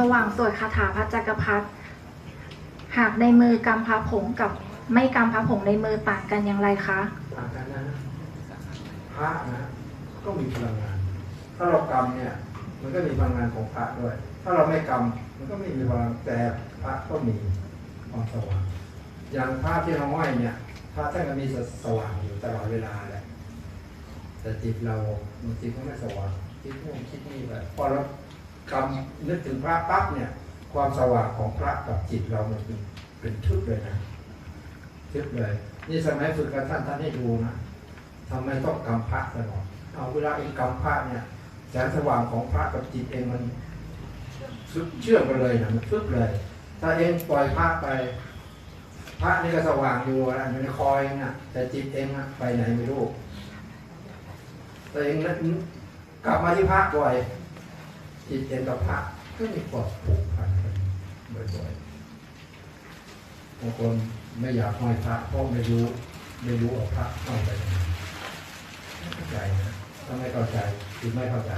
ระหว่างสวดคาถาพระจักรพรรดิหากในมือกำพระผงกับไม่กำพระผงในมือต่างกันอย่างไรคะต่างกันนะพระนะก็มีพลังงาน ถ้าเรากรรมเนี่ย มันก็มีพลังงานของพระด้วย ถ้าเราไม่กรรมมันก็ไม่มีพลังแต่พระก็มีความสว่างอย่างพระที่เราห้อยเนี่ยพระท่านก็มีสว่างอยู่ตลอดเวลาแหละแต่จิตเราบางทีก็ไม่สว่างคิดนู่นคิดนี่แบบพอเรา กำนึกถึงพระปั๊บเนี่ย ความสว่างของพระกับจิตเรามันเป็นเป็นทึบเลยนะทึบเลย นี่สมัยฝึกกับท่านท่านให้ดูนะทำไมต้องกำพระตลอดเอาเวลาเองกำพระเนี่ยแสงสว่างของพระกับจิตเองมันซึบเชื่อมกันเลยนะมันทึบเลย ถ้าเองปล่อยพระไป พระนี่ก็สว่างอยู่อะอยู่ในคอยเองนะแต่จิตเองอะไปไหนไม่รู้แตัวเองนั้นกลับมาที่พระบ่อย จิตเองกับพระก็มีความผูกพันกันบ่อยๆบางคนไม่อยากห้อยพระเพราะไม่รู้ ไม่รู้ว่าพระห้อยไปไหนไม่เข้าใจนะถ้าไม่เข้าใจคือไม่เข้าใจ